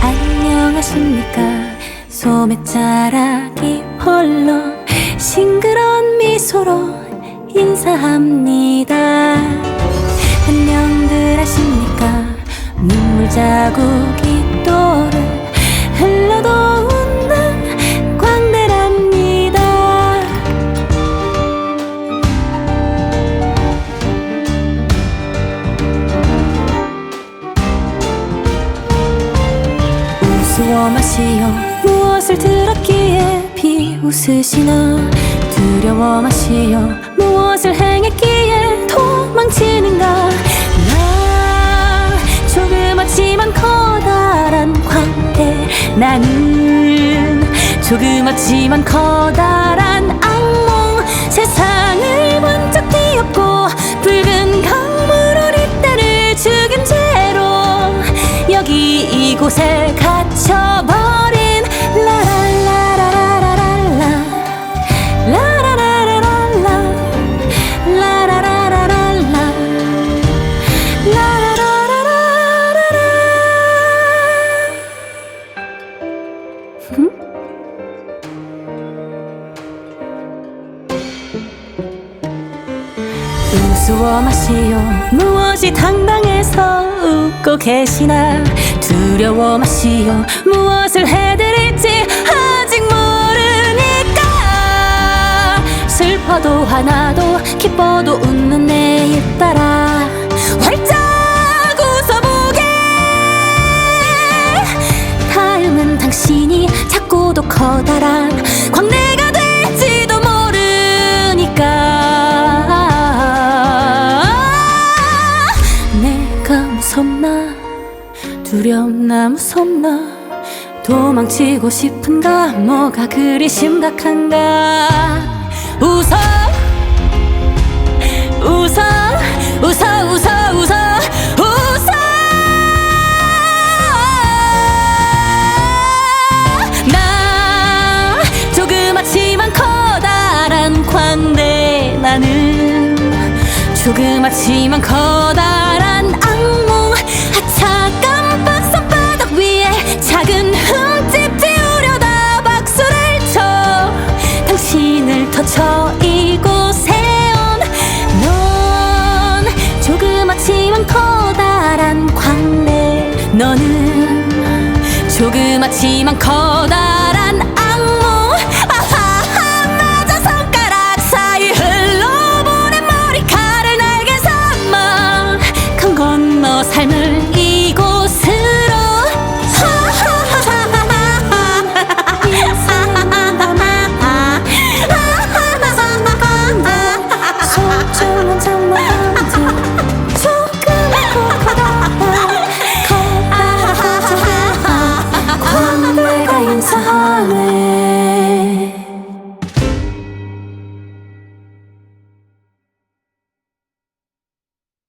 안녕하십니까. 소매자락이 홀로 싱그러운 미소로 인사합니다. 안녕들 하십니까. 눈물 자국이 마시어 무엇을 들었기에 비웃으시나? 두려워 마시어 무엇을 행했기에 도망치는가? 나 조그맣지만 커다란 광대. 나는 조그맣지만 커다란 악몽. 세상 곳에 갇혀버린 라라라라라라라. 라라라라라라. 라라라라라라. 라라라라라라 우 스워 마시오. 무엇이 당당해서 웃고 계시나? 두려워 마시오. 무엇을 해드릴지 아직 모르니까. 슬퍼도 하나도 기뻐도 웃는 내일 따라. 활짝 웃어보게. 다음은 당신이 작고도 커다란 광대 두렵나 무섭나 도망치고 싶은가 뭐가 그리 심각한가. 웃어 웃어 웃어 웃어 웃어 웃어. 나 조그맣지만 커다란 광대 나는 조그맣지만 커다란 넌 커다란 광대. 너는 조그맣지만 커다란 악몽 아하 맞아. 손가락 사이 흘러보낸 머리카락을 날개 삼아. 큰 건 너 삶을 이곳에